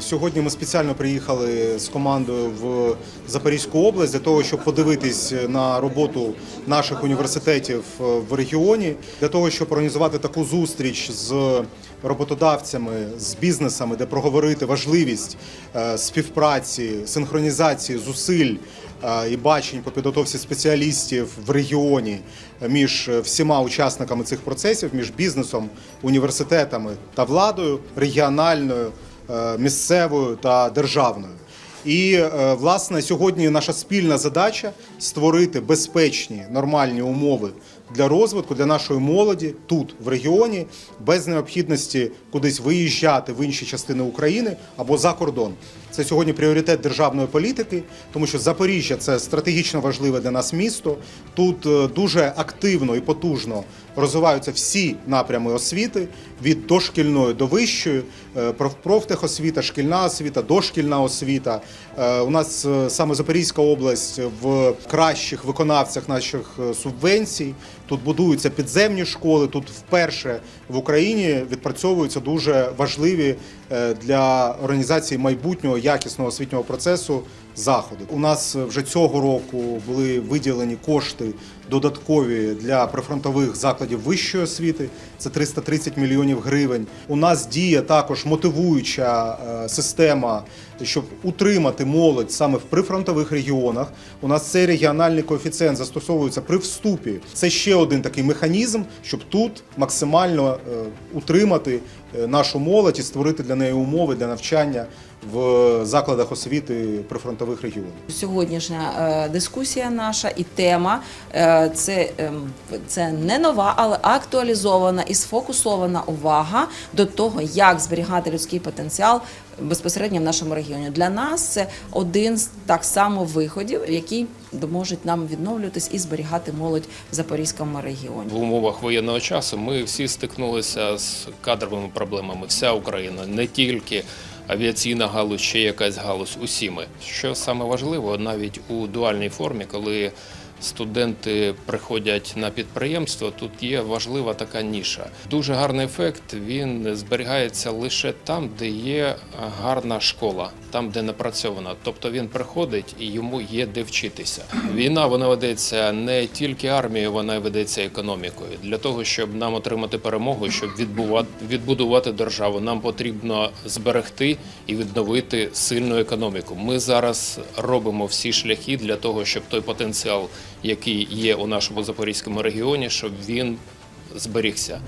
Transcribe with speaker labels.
Speaker 1: Сьогодні ми спеціально приїхали з командою в Запорізьку область для того, щоб подивитись на роботу наших університетів в регіоні, для того, щоб організувати таку зустріч з роботодавцями, з бізнесами, де проговорити важливість е, співпраці, синхронізації зусиль е, і бачень по підготовці спеціалістів в регіоні між всіма учасниками цих процесів, між бізнесом, університетами та владою регіональною, е, місцевою та державною. І е, власне сьогодні наша спільна задача створити безпечні нормальні умови для розвитку для нашої молоді тут в регіоні, без необхідності кудись виїжджати в інші частини України або за кордон. Це сьогодні пріоритет державної політики, тому що Запоріжжя це стратегічно важливе для нас місто. Тут е, дуже активно і потужно розвиваються всі напрями освіти від дошкільної до вищої, е, профтехосвіта, шкільна освіта, дошкільна освіта. Е, У нас саме Запорізька область в кращих виконавцях наших субвенцій. Тут будуються підземні школи. Тут вперше в Україні відпрацьовуються дуже важливі е, для організації майбутнього якісного освітнього процесу заходи. У нас вже цього року були виділені кошти додаткові для прифронтових закладів вищої освіти. Це 330 мільйонів гривень. У нас діє також мотивуюча е, система, щоб утримати молодь саме в прифронтових регіонах. У нас цей регіональний коефіцієнт застосовується при вступі. Це ще один такий механізм, щоб тут максимально е, утримати нашу молодь і створити для неї умови для навчання в закладах освіти прифронтових регіонів.
Speaker 2: Сьогоднішня е, дискусія наша і тема е, це, ем, це не нова, але актуалізована і сфокусована увага до того, як зберігати людський потенціал безпосередньо в нашому регіоні. Для нас це один з так само виходів, які допоможуть нам відновлюватись і зберігати молодь в Запорізькому регіоні.
Speaker 3: В умовах воєнного часу ми всі стикнулися з кадровими проблемами. Вся Україна, не тільки авіаційна галузь, ще якась галузь. Усі ми. Що саме важливо, навіть у дуальній формі, коли студенти приходять на підприємство, тут є важлива така ніша. Дуже гарний ефект. Він зберігається лише там, де є гарна школа, там, де напрацьована. Тобто він приходить і йому є де вчитися. Війна вона ведеться не тільки армією, вона ведеться економікою. Для того, щоб нам отримати перемогу, щоб відбувати відбудувати державу, нам потрібно зберегти і відновити сильну економіку. Ми зараз робимо всі шляхи для того, щоб той потенціал, який є у нашому запорізькому регіоні, щоб він зберігся.